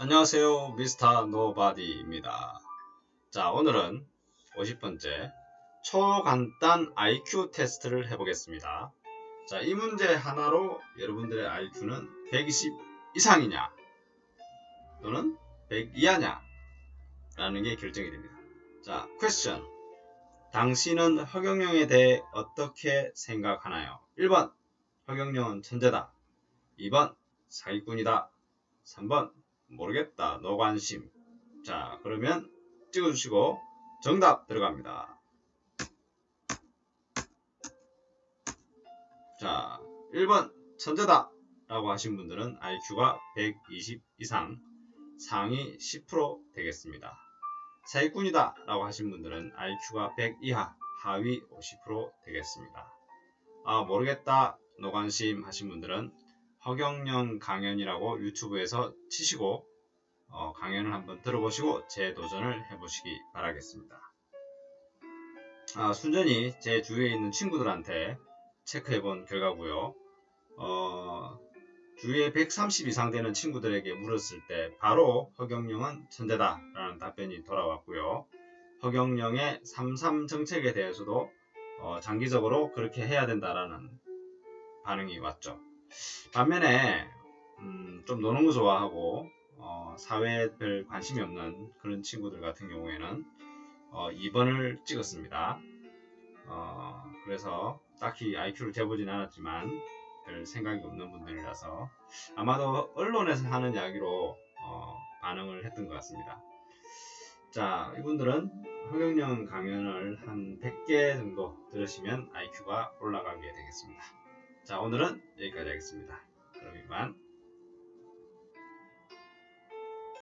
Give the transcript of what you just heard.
안녕하세요. 미스터 노바디입니다. 자, 오늘은 50번째 초간단 IQ 테스트를 해보겠습니다. 자, 이 문제 하나로 여러분들의 IQ는 120 이상이냐 또는 100 이하냐 라는 게 결정이 됩니다. 자, 퀘스천 당신은 허경영에 대해 어떻게 생각하나요? 1번 허경영은 천재다 2번 사기꾼이다 3번 모르겠다. 노관심. 자 그러면 찍어주시고 정답 들어갑니다. 자 1번 천재다 라고 하신 분들은 IQ가 120 이상 상위 10% 되겠습니다. 사기꾼이다 라고 하신 분들은 IQ가 100 이하 하위 50% 되겠습니다. 아 모르겠다. 노관심 하신 분들은 허경영 강연이라고 유튜브에서 치시고 어, 강연을 한번 들어보시고 재도전을 해보시기 바라겠습니다. 아, 순전히 제 주위에 있는 친구들한테 체크해본 결과고요. 어, 주위에 130 이상 되는 친구들에게 물었을 때 바로 허경영은 천재다 라는 답변이 돌아왔고요. 허경영의 33 정책에 대해서도 어, 장기적으로 그렇게 해야 된다라는 반응이 왔죠. 반면에 음, 좀 노는 거 좋아하고 어, 사회에 별 관심이 없는 그런 친구들 같은 경우에는 어, 2번을 찍었습니다. 어, 그래서 딱히 IQ를 재보진 않았지만 별 생각이 없는 분들이라서 아마도 언론에서 하는 이야기로 어, 반응을 했던 것 같습니다. 자, 이분들은 허경영 강연을 한 100개 정도 들으시면 IQ가 올라가게 되겠습니다. 자, 오늘은 여기까지 하겠습니다. 그럼 이만